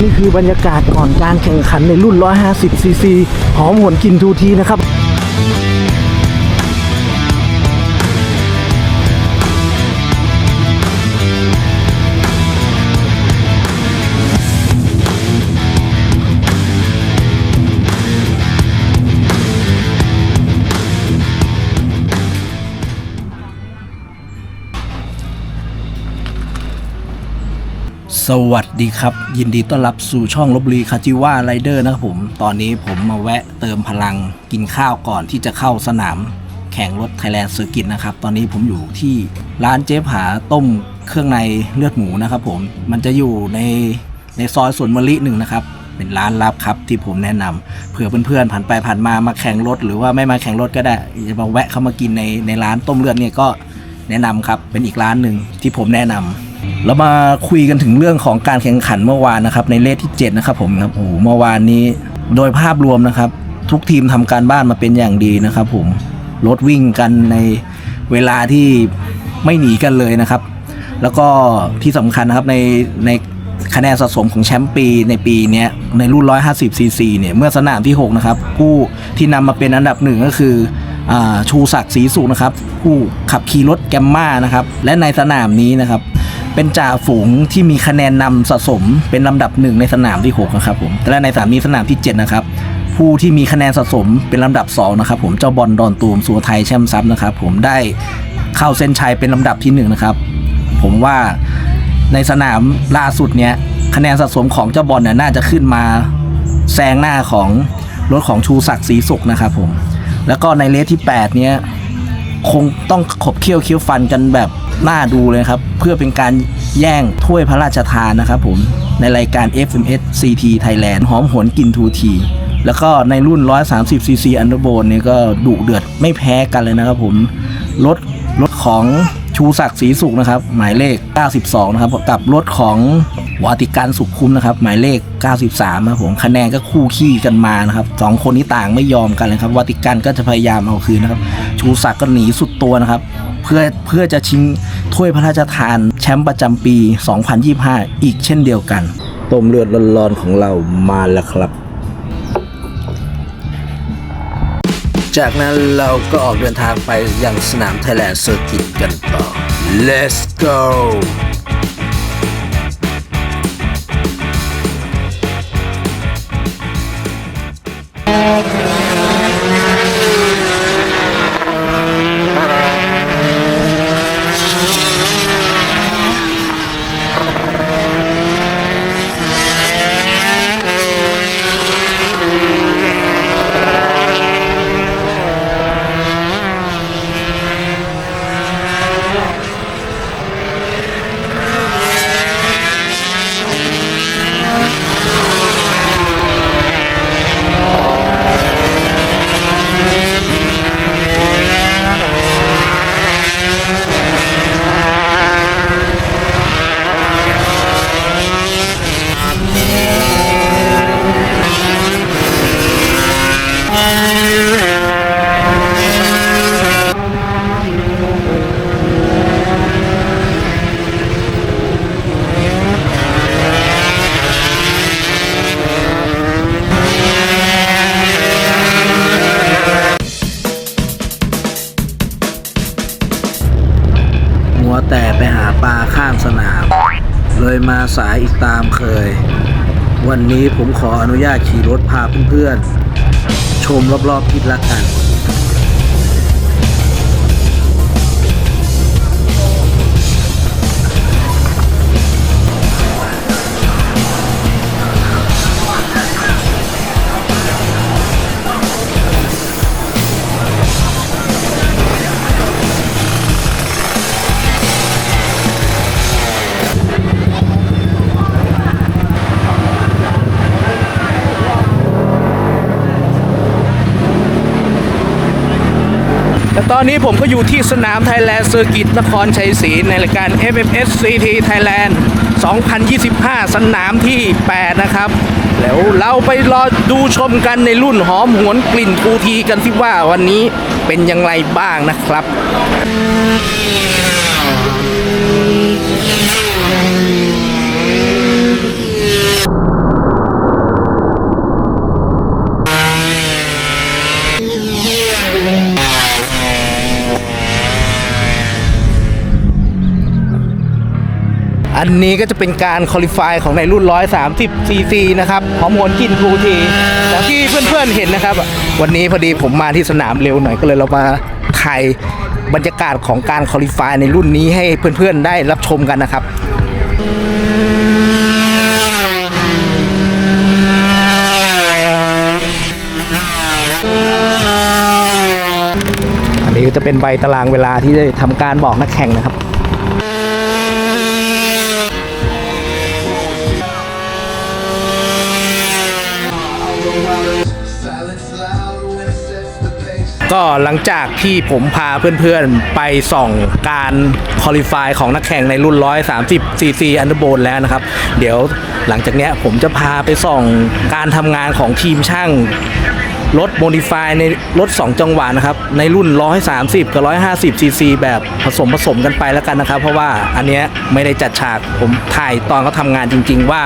นี่คือบรรยากาศก่อนการแข่งขันในรุ่น 150 ซีซีหอมหวนกินทูทีนะครับ สวัสดีครับ ยินดีต้อนรับสู่ช่องลบบุรีคาจิว่าไรเดอร์นะครับผม ตอนนี้ผมมาแวะเติมพลังกินข้าวก่อนที่จะเข้าสนามแข่งรถไทยแลนด์เซอร์กิตนะครับ ตอนนี้ผมอยู่ที่ร้านเจ๊ผาต้มเครื่องในเลือดหมูนะครับผม มันจะอยู่ในในซอยสวนมะลิหนึ่งนะครับ เป็นร้านลับครับที่ผมแนะนำเผื่อเพื่อนๆผ่านไปผ่านมามาแข่งรถ หรือว่าไม่มาแข่งรถก็ได้จะมาแวะเข้ามากินในในร้านต้มเลือดเนี่ยก็แนะนำครับเป็นอีกร้านหนึ่งที่ผมแนะนำ เรามาคุยกันถึงเรื่องของการแข่งขันเมื่อวานนะครับในเลขที่7นะครับผมครับโอ้เมื่อวานนี้โดยภาพรวมนะครับ ทุกทีมทำการบ้านมาเป็นอย่างดีนะครับ ผมรถวิ่งกันในเวลาที่ไม่หนีกันเลยนะครับ แล้วก็ที่สำคัญนะครับในในคะแนนสะสมของแชมป์ปีในปีนี้ในรุ่น 150 ซีซีเนี่ยเมื่อสนามที่ 6 นะครับ ผู้ที่นำมาเป็นอันดับหนึ่งก็คืออชูศักดิ์ศรีสุนะครับ ผู้ขับขี่รถแกมมานะครับ และในสนามนี้นะครับ เป็นจ่าฝูงที่มีคะแนนนำสะสมเป็นลำดับหนึ่งในสนามที่6นะครับผมและในสนามนี้สนามที่ 7 นะครับ ผู้ที่มีคะแนนสะสมเป็นลำดับ2นะครับผมเจ้าบอลดอนตูมสัวไทยแชมป์ซับนะครับผมได้เข้าเส้นชัยเป็นลำดับที่หนึ่งนะครับผมว่าในสนามล่าสุดเนี้ยคะแนนสะสมของเจ้าบอลเนี่ยน่าจะขึ้นมาแซงหน้าของรถของชูศักดิ์ศรีสุขนะครับผมแล้วก็ในเลสที่ 8 เนี้ยคงต้องขบเคี้ยวเคี้ยวฟันกันแบบ น่าดูเลยครับ เพื่อเป็นการแย่งถ้วยพระราชทานนะครับผมในรายการ FMS CT Thailand หอมหวนกินทูทีแล้วก็ในรุ่น 130 cc อันเดอร์โบนเนี่ยก็ดุเดือดไม่แพ้กันเลยนะครับผมรถรถของชูศักดิ์ศรีสุขนะครับ หมายเลข 92 นะครับ กับรถของวาติกันสุขคุ้มนะครับ หมายเลข 93นะครับผมคะแนนก็คู่ขี้กันมานะครับสองคนนี้ต่างไม่ยอมกันเลยครับวาติกันก็จะพยายามเอาคืนนะครับ ชูศักดิ์ก็หนีสุดตัวนะครับ เพื่อเพื่อจะชิงถ้วยพระราชทานแชมป์ประจำปี 2025 อีกเช่นเดียวกัน ต้มเลือดร้อนๆของเรามาแล้วครับ จากนั้นเราก็ออกเดินทางไปยังสนามไทยแลนด์เซอร์กิตกันต่อ let's go วันนี้ผมขออนุญาตขี่รถพาเพื่อนๆ ชมรอบๆทิศละกัน อนนี้ผมก็อยู่ที่สนามไทยแลนด์เซอร์กิตนครชัยศรีในรายการ FMS CT Thailand 2025 สนามที่ 8 นะครับ แล้วเราไปรอดูชมกันในรุ่นหอมหวนกลิ่นทูทีกันที่ว่าวันนี้เป็นอย่างไรบ้างนะครับ อันนี้ก็จะเป็นการคอลิฟายของในรุ่น 130 cc นะครับฮอร์โมนกินทูทีแล้วที่เพื่อนๆเห็นนะครับ วันนี้พอดีผมมาที่สนามเร็วหน่อยก็เลยเรามาถ่ายบรรยากาศของการคอลิฟายในรุ่นนี้ให้เพื่อนๆได้รับชมกันนะครับอันนี้จะเป็นใบตารางเวลาที่ได้ทำการบอกนักแข่งนะครับ ก็หลังจากที่ผมพาเพื่อนๆ ไปส่องการคอลิฟายของนักแข่งในรุ่น 130 cc อันเดอร์โบนแล้วนะครับ เดี๋ยวหลังจากเนี้ยผมจะพาไปส่องการทำงานของทีมช่างรถโมดิฟายในรถ 2 จังหวะนะครับ ในรุ่น 130 กับ 150 cc แบบผสมผสมกันไปแล้วกันนะครับ เพราะว่าอันเนี้ยไม่ได้จัดฉากผมถ่ายตอนเขาทำงานจริง ๆ ว่า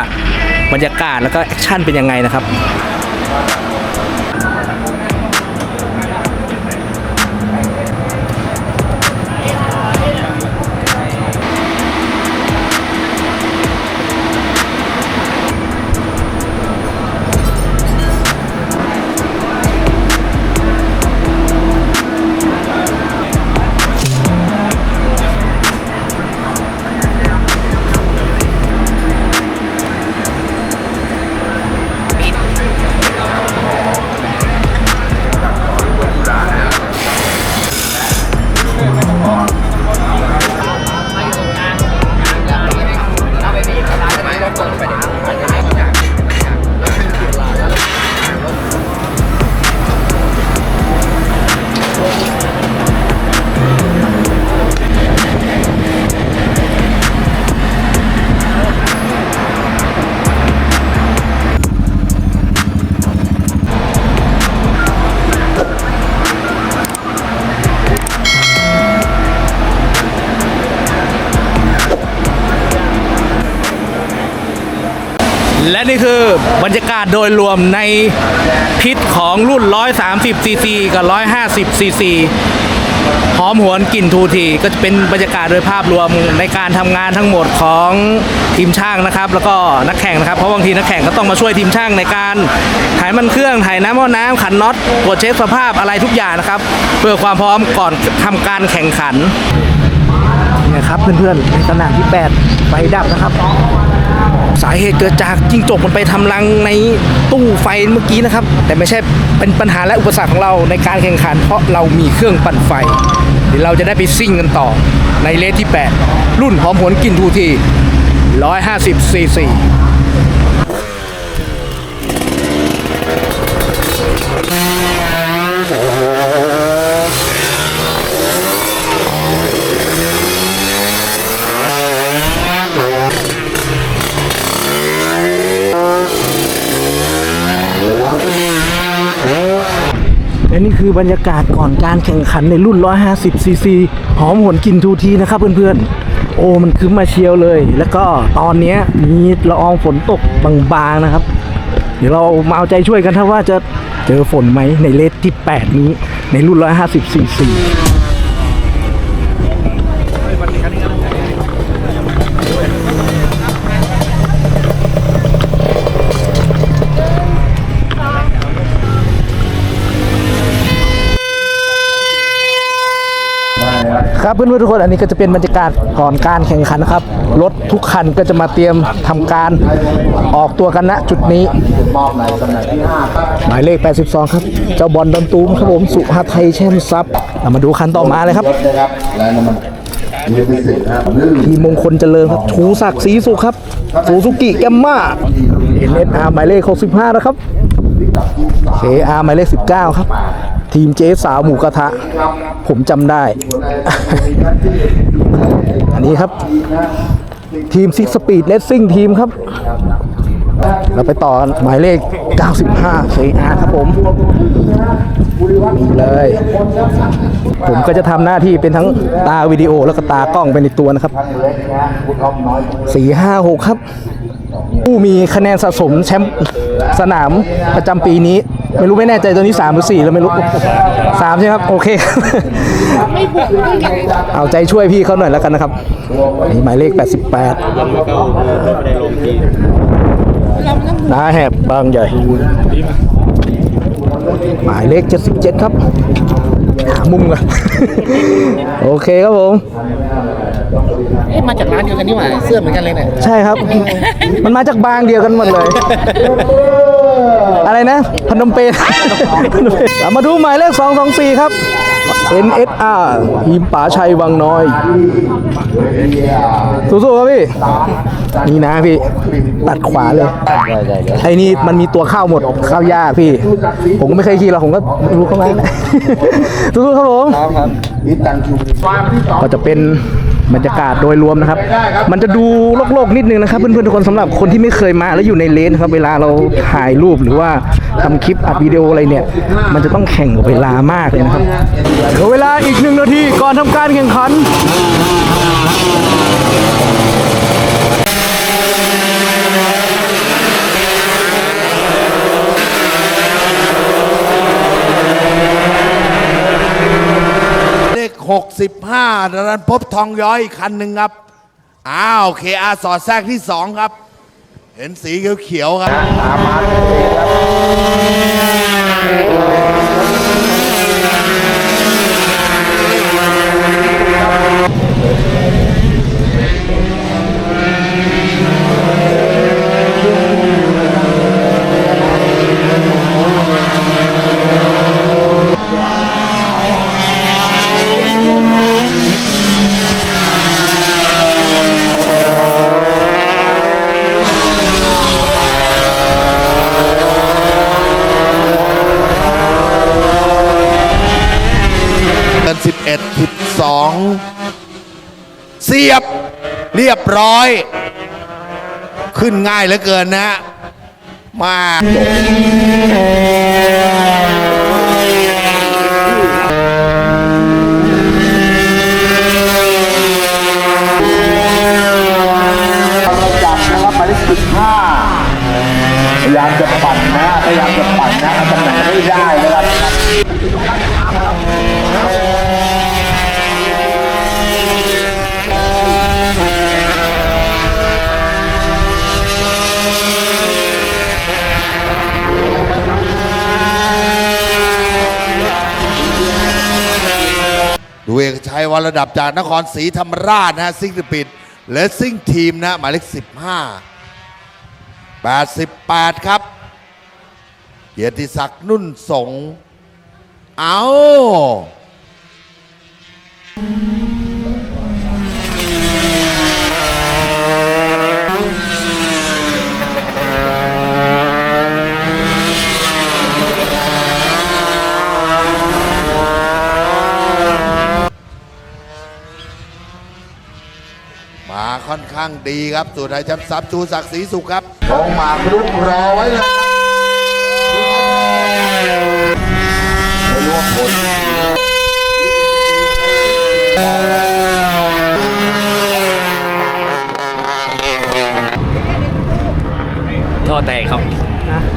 บรรยากาศแล้วก็แอคชั่นเป็นยังไงนะครับ และนี่คือบรรยากาศโดยรวมในพิษของรุ่น 130 cc กับ 150 cc หอมหวนกลิ่นทูทีก็จะเป็นบรรยากาศโดยภาพรวมในการทำงานทั้งหมดของทีมช่างนะครับ แล้วก็นักแข่งนะครับ เพราะบางทีนักแข่งก็ต้องมาช่วยทีมช่างในการถ่ายมันเครื่องถ่ายน้ำหม้อน้ำขันน็อตตรวจเช็คสภาพอะไรทุกอย่างนะครับ เพื่อความพร้อมก่อนทำการแข่งขันเนี่ยครับเพื่อนๆในสนามที่ 8 ไฟดับนะครับ สาเหตุเกิดจากจิ้งจกมันไปทำรังในตู้ไฟเมื่อกี้นะครับ แต่ไม่ใช่เป็นปัญหาและอุปสรรคของเราในการแข่งขัน เพราะเรามีเครื่องปั่นไฟเดี๋ยวเราจะได้ไปซิ่งกันต่อในเลสที่ 8 รุ่นหอมหวนกลิ่นทูที150ซีซี และนี่คือบรรยากาศก่อนการแข่งขันในรุ่น 150 ซีซีหอมหวนกินทูทีนะครับเพื่อนๆ โอ้มันคือมาเชียวเลย แล้วก็ตอนนี้มีละอองฝนตกบางๆนะครับ เดี๋ยวเรามาเอาใจช่วยกันถ้าว่าจะเจอฝนไหมในเลสที่ 8 นี้ในรุ่น 150 ซีซี ครับเพื่อนๆทุกคนอันนี้ก็จะเป็นบรรยากาศก่อนการแข่งขันนะครับรถทุกคันก็จะมาเตรียมทำการออกตัวกันณจุดนี้หมายเลข 82 ครับ เจ้าบอลดอนตูมครับผมสุภาไทยแช่มซับเรามาดูคันต่อมาเลยครับนะครับและน้ำมันมีพิเศษนะครับหนึ่งทีมงคลเจริญครับชูศักดิ์ศรีสุขครับซูซูกิแกมมาเอ็นเอสอาร์หมายเลข 65 นะครับ KR หมายเลข 19 ครับ ทีมเจ๊สาวหมูกระทะ ผมจำได้ อันนี้ครับ ทีมซิกสปีดเลสซิ่งทีมครับ เราไปต่อกันหมายเลข 95 KR ครับผมนี่เลย ผมก็จะทำหน้าที่เป็นทั้งตาวิดีโอแล้วก็ตากล้องไปในตัวนะครับสี่ห้าหกครับ ผู้มีคะแนนสะสมแชมป์สนามประจำปีนี้ ไม่รู้ไม่แน่ใจตัวนี้สามหรือสี่แล้วไม่รู้สามใช่ไหมครับ โอเค เอาใจช่วยพี่เขาหน่อยแล้วกันนะครับนี่หมายเลข 88นาแหบบางใหญ่ หมายเลข 77 ครับหามุมกันโอเคครับผมเอ๊ะมาจากร้านเดียวกันนี่หว่าเสื้อเหมือนกันเลยเนี่ยใช่ครับ มันมาจากบางเดียวกันหมดเลย อะไรนะพนมเปญเรามาดูหมายเลข 224 ครับ NSR ทีมป๋าชัยวังน้อย สู้ๆครับพี่ นี่นะพี่ ตัดขวาเลย ไอ้นี่มันมีตัวเข้าหมดเข้ายากพี่ ผมก็ไม่เคยขี่หรอกผมก็รู้เข้ามาสู้ๆครับผมนี่ตังคิวความที่สองก็จะเป็น บรรยากาศโดยรวมนะครับ มันจะดูโลกๆนิดนึงนะครับ เพื่อนๆทุกคนสำหรับคนที่ไม่เคยมาแล้วอยู่ในเลนครับ เวลาเราถ่ายรูปหรือว่าทำคลิปอัดวิดีโออะไรเนี่ย มันจะต้องแข่งกับเวลามากเลยนะครับเหลือเวลาอีกหนึ่งนาทีก่อนทำการแข่งขัน เลข 65ดันั้นพบทองย้อยอีกคันหนึ่งครับ อ้าวเคอาสอดแทรกที่ 2 ครับ เห็นสีเขียวๆครับเดือน11 12 เสียบเรียบร้อย ขึ้นง่ายเหลือเกินนะ มาจับนะครับหมายเลขสิบห้าพยายามจะปั่นนะพยายามจะปั่นนะเอาตำแหน่งไม่ได้นะครับ ดู เวกชัยวรระดับจากนครศรีธรรมราชนะซิงสปิดเลสซิ่งทีมนะหมายเลข15 88 ครับเกียรติศักดิ์นุ่นสง เอามาค่อนข้างดีครับสุดท้ายแชมป์ซับชูศักดิ์ศรีสุขครับลงหมากรุกรอไว้เลยไม่รู้ว่าผลท่อแตกครับ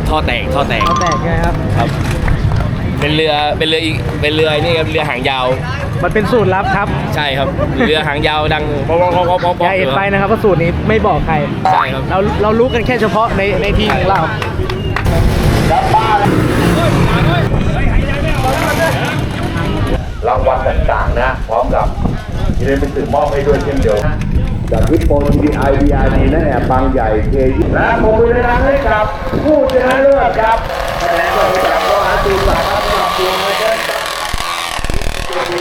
ท่อแตกท่อแตก แตกไงครับ ครับ เป็นเรือเป็นเรืออีกเป็นเรือไอ้นี่ครับเรือหางยาว มันเป็นสูตรลับครับใช่ครับเรือหางยาวดังป๊อกป๊อกป๊อกป๊อกป๊อกอย่าเอ็ดไปนะครับว่าสูตรนี้ไม่บอกใคร ใช่ครับ เราเรารู้กันแค่เฉพาะในในทีมของเรารางวัลต่างๆนะพร้อมกับที่ได้เป็นสื่อมอบให้ด้วยเช่นเดียวกันจากฮิปโปทีดีไอวีอาร์ดีนั่นแหละบางใหญ่เคยและผมมือในรังให้กับผู้ชนะเลิศครับคะแนนก็มาจากรองอาตูนครับสำหรับดวงนะครับสวัสดี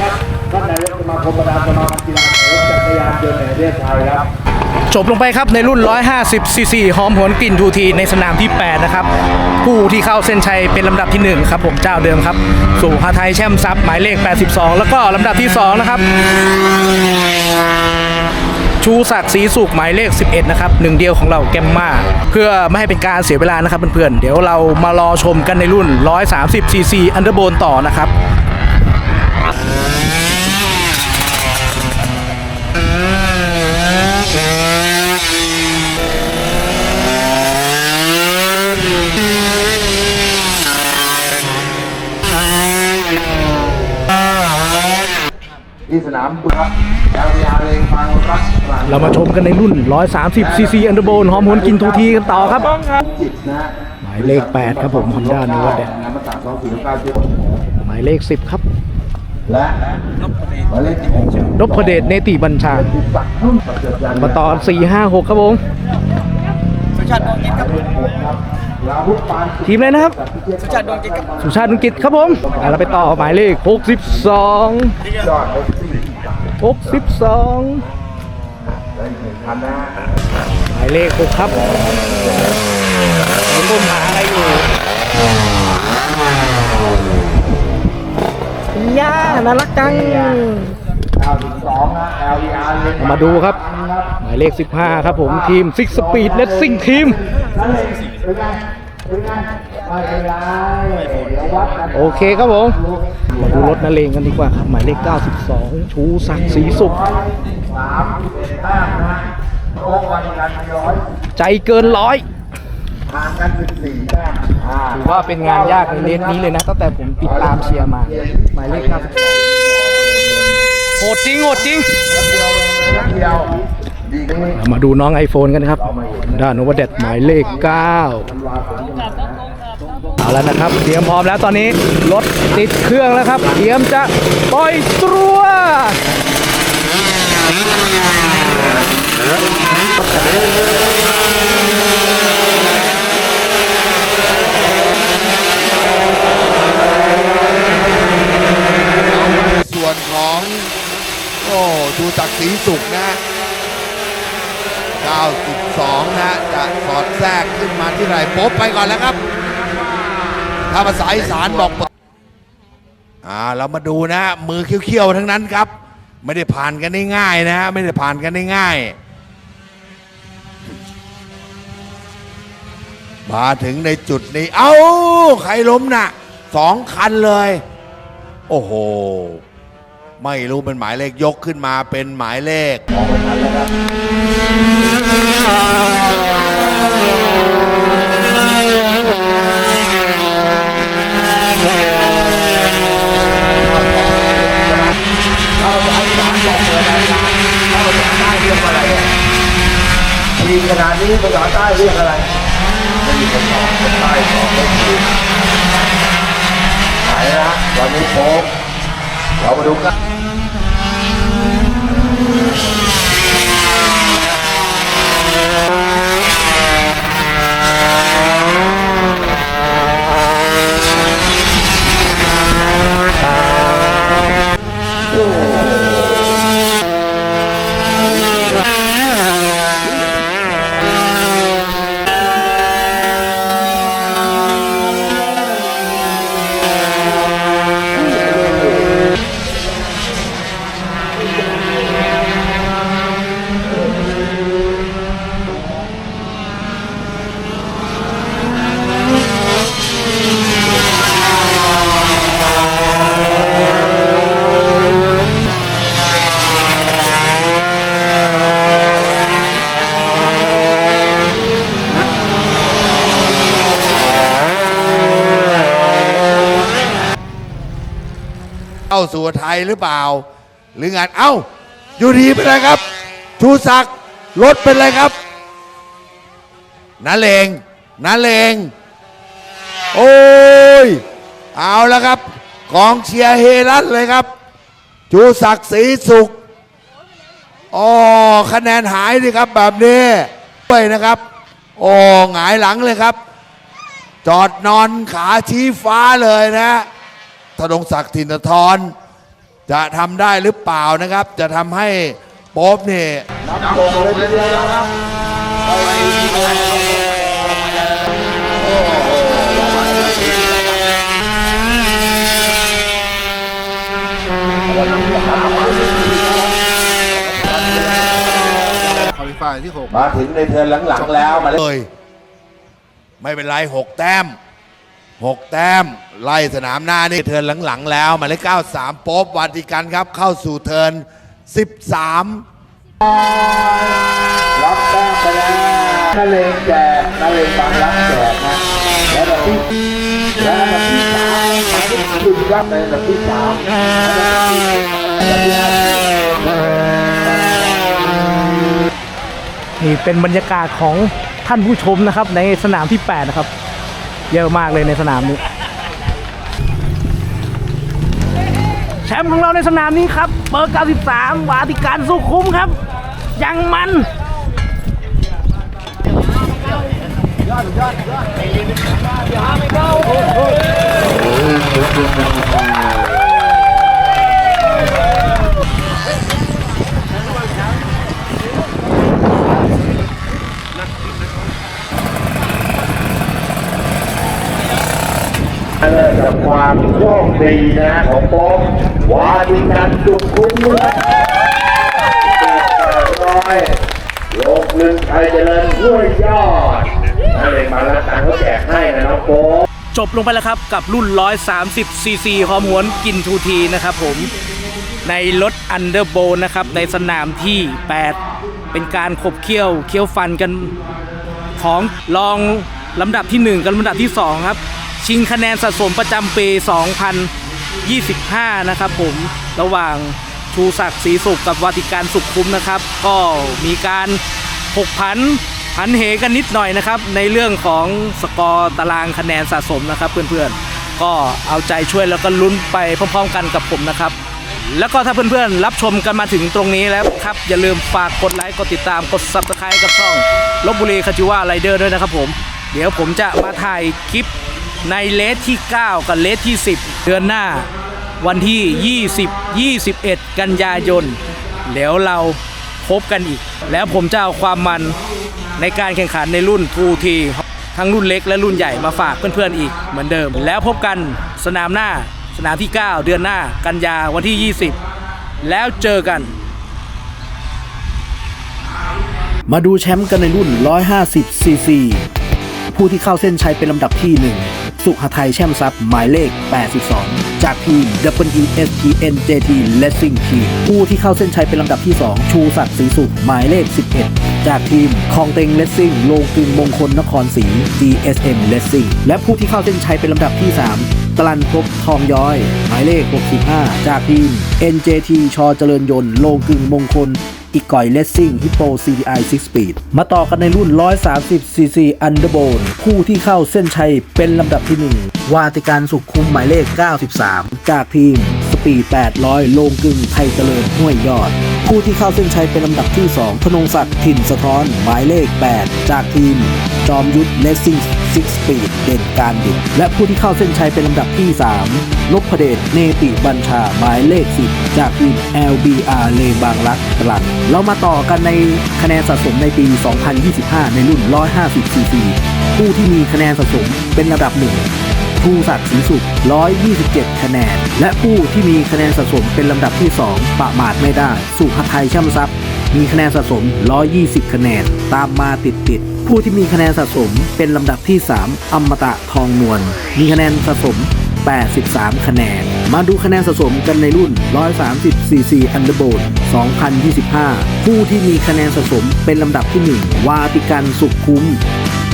ครับท่านนายกสมา คมประธานสมาคมกีฬาแห่งจักรยานยนต์แห่งประเทศไทยครับจบลงไปครับในรุ่น 150 ซีซีหอมหวนกลิ่นทูทีในสนามที่ 8 นะครับ ผู้ที่เข้าเส้นชัยเป็นลำดับที่ 1 ครับ ผมเจ้าเดิมครับ สู่พาไทยแชมซับหมายเลข 82 แล้วก็ลำดับที่ 2 นะครับ ชูศักดิ์ศรีสุขหมายเลข 11 นะครับหนึ่งเดียวของเราแกมมาเพื่อไม่ให้เป็นการเสียเวลานะครับเพื่อนๆเดี๋ยวเรามารอชมกันในรุ่น 130 ซีซีอันเดอร์โบนต่อนะครับ ที่สนามบุรักยาเลยฟังรักเรามาชมกันในรุ่น 130 ซีซีอันเดอร์โบนหอมหวนกินทูทีกันต่อครับ จิตนะหมายเลข 8 ครับผมฮอนด้านิวัตเงหมายเลข 10 ครับ และลบหกนพเดชเนติบัญชามาต่อ4 5 6 ครับผมสุชาติกองกิครับ ทีมเลยนะครับ สุชาติดวงกิจสุชาติดวงกิจครับผมอะเราไปต่อหมายเลข 62ยอดเอฟซี62และอีกหนึ่งคันนะหมายเลข 6 ครับผมหาอะไรอยู่ย่าน่ารักจัง92นะ LER เลยมาดูครับ หมายเลข 15 ครับผมทีม Six Speed Racing Team นั่นเอง เป็นไงเป็นไงไม่เป็นไรเดี๋ยววัดกันโอเคครับผม มาดูรถนาเลงกันดีกว่าครับ หมายเลข 92 ชูศักดิ์ศรีสุข สามสิบแต้มนะโอ้วันกันร้อยใจเกินร้อยห่างกันสิบสี่แต้มอ่าถือว่าเป็นงานยากในเลสนี้เลยนะ ตั้งแต่ผมติดตามเชียร์มา หมายเลข 92โหดจริงโหดจริง นัดเดียวดีกันไหม เรามาดูน้อง iPhone กันนะครับ ด้านโนวเดตหมายเลข 9 เอาแล้วนะครับ เตรียมพร้อมแล้วตอนนี้ รถติดเครื่องแล้วครับ เตรียมจะปล่อยตัวส่วนของ โอ้ดูจากสีสุกนะ 92 นะจะสอดแทรกขึ้นมาที่ไหนป๊บไปก่อนแล้วครับ ถ้าภาษาอีสานบอกอ่าเรามาดูนะ มือเขี้ยวๆ ทั้งนั้นครับ ไม่ได้ผ่านกันได้ง่ายนะฮะไม่ได้ผ่านกันได้ง่าย มาถึงในจุดนี้ เอ้า ใครล้มน่ะสองคันเลย โอ้โห ไม่รู้เป็นหมายเลขยกขึ้นมาเป็นหมายเลขดีขนาดนี้ภาษาใต้เรียกอะไรไม่มีคำตอบภาษาใต้ตอบไม่ถูกไหนนะวันนี้โค้งเรามาดูกัน เข้าสู่ไทยหรือเปล่า หรืองานเอ้าอยู่ดีเป็นไรครับ ชูศักดิ์รถเป็นไรครับนาเลงนาเลงโอ้ย เอาแล้วครับกองเชียร์เฮลั่นเลยครับ ชูศักดิ์ศรีสุขอ๋อคะแนนหายดิครับแบบนี้ด้วยนะครับโอ้หงายหลังเลยครับ จอดนอนขาชี้ฟ้าเลยนะธนงศักดิ์ทินทร จะทำได้หรือเปล่านะครับ จะทำให้โป๊บเนี่ยนับโกงเลยทีเดียวนะครับมาถึงในเทิร์นหลังๆแล้วมาเลย ไม่เป็นไรหกแต้ม 6 แต้ม ไล่สนามหน้านี่เทินหลังๆ แล้วหมายเลข93 โป๊บวัติกันครับ เข้าสู่เทิน13 รับแต้มไปแล้วนาเลงแจกนาเลงบางรักแจกนะและดับที่และดับที่สามคุณรับในแบบที่สามนี่เป็นบรรยากาศของท่านผู้ชมนะครับในสนามที่ 8 นะครับ เยอะมากเลยในสนามนี้ แชมป์ของเราในสนามนี้ครับ เบอร์ 93 วาติการสุขุมครับ ยังมันเลิกจา กความโชคดีนะของโป๊มวาดิกันสุขุมนะร้อยโลกหนึ่งไทยเจริญห้วยยอดนั่นเองมาแล้วตังเขาแจกให้นะน้องโป๊มจบลงไปแล้วครับกับรุ่น 130 ซีซีฮอร์โมนกินทูทีนะครับผมในรถอันเดอร์โบนะครับในสนามที่ 8 เป็นการขบเคี้ยวเคี้ยวฟันกันของรองลำดับที่ 1 กับลำดับที่ 2 ครับ ชิงคะแนนสะสมประจำปี 2025 นะครับผมระหว่างชูศักดิ์ศรีสุขกับวาติการสุขคุ้มนะครับ ก็มีการผกผันผันเหกันนิดหน่อยนะครับ ในเรื่องของสกอร์ตารางคะแนนสะสมนะครับ เพื่อนๆ ก็เอาใจช่วยแล้วก็ลุ้นไปพร้อมๆกันกับผมนะครับ แล้วก็ถ้าเพื่อนๆ รับชมกันมาถึงตรงนี้แล้วครับ อย่าลืมฝากกดไลค์กดติดตามกด subscribe กับช่องลบบุรีคาจิว่าไรเดอร์ด้วยนะครับผม เดี๋ยวผมจะมาถ่ายคลิป ในเลสที่ 9 กับเลสที่ 10 เดือนหน้า วันที่ 20 21 กันยายนเดี๋ยวเราพบกันอีก แล้วผมจะเอาความมันในการแข่งขันในรุ่น 2T ทั้งรุ่นเล็กและรุ่นใหญ่มาฝากเพื่อนๆอีกเหมือนเดิม แล้วพบกันสนามหน้าสนามที่ 9 เดือนหน้ากันยาวันที่ 20 แล้วเจอกัน มาดูแชมป์กันในรุ่น 150ซีซีผู้ที่เข้าเส้นชัยเป็นลำดับที่ 1 สุหทัยแช่มซับหมายเลข 82 จากทีม WESTNJT Racing Team ผู้ที่เข้าเส้นชัยเป็นลำดับที่ 2 ชูศักดิ์ศรีสุขหมายเลข 11 จากทีมคองเต็งเลสซิ่งโลงกึงมงคลนครศรี GSM Racing และผู้ที่เข้าเส้นชัยเป็นลำดับที่ 3 ตลันพบทองย้อย หมายเลข 65 จากทีม NJT ชอเจริญยนต์โลงกึงมงคลอีกก่อยเลสซิ่งฮิปโป CDI 6 Speed มาต่อกันในรุ่น 130 cc Underbone ผู้ที่เข้าเส้นชัยเป็นลำดับที่ 1 วาติการสุขคุมหมายเลข 93 จากทีม ปี 800 โลงกึ่งไทยเจริญห้วยยอด ผู้ที่เข้าเส้นชัยเป็นลำดับที่ 2 ธนงศักดิ์ถิ่นสะท้อน หมายเลข 8 จากทีม จอมยุทธเลสซิ่ง6 Speed เด่นการดิบและผู้ที่เข้าเส้นชัยเป็นลำดับที่ 3นพเดชเนติบัญชาหมายเลข 10 จากทีม LBR เลบางรักตรังเรามาต่อกันในคะแนนสะสมในปี 2025 ในรุ่น 150 cc ผู้ที่มีคะแนนสะสมเป็นระดับหนึ่ง ภูศักดิ์ศรีสุข 127 คะแนน และผู้ที่มีคะแนนสะสมเป็นลำดับที่ 2 ประมาทไม่ได้ สุภไทยช่ำทรัพย์ มีคะแนนสะสม 120 คะแนน ตามมาติดติดๆผู้ที่มีคะแนนสะสมเป็นลำดับที่ 3 อมตะทองนวล มีคะแนนสะสม 83 คะแนน มาดูคะแนนสะสมกันในรุ่น 130 cc Underboard 2025 ผู้ที่มีคะแนนสะสมเป็นลำดับที่ 1 วาติกันสุขคุ้ม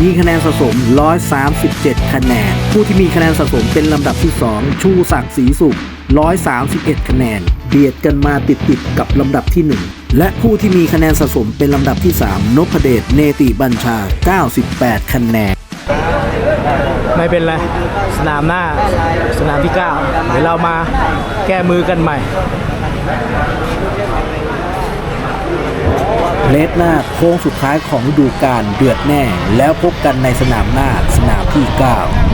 มีคะแนนสะสม 137 คะแนน ผู้ที่มีคะแนนสะสมเป็นลำดับที่ 2 ชูศักดิ์ศรีสุข 131 คะแนน เบียดกันมาติดติดๆกับลำดับที่ 1 และผู้ที่มีคะแนนสะสมเป็นลำดับที่ 3 นพเดช เนติบัญชา 98 คะแนน ไม่เป็นไร สนามหน้า สนามที่ 9 เดี๋ยวเรามาแก้มือกันใหม่ เลสหน้าโค้งสุดท้ายของฤดูกาลเดือดแน่ แล้วพบกันในสนามหน้าสนามที่ 9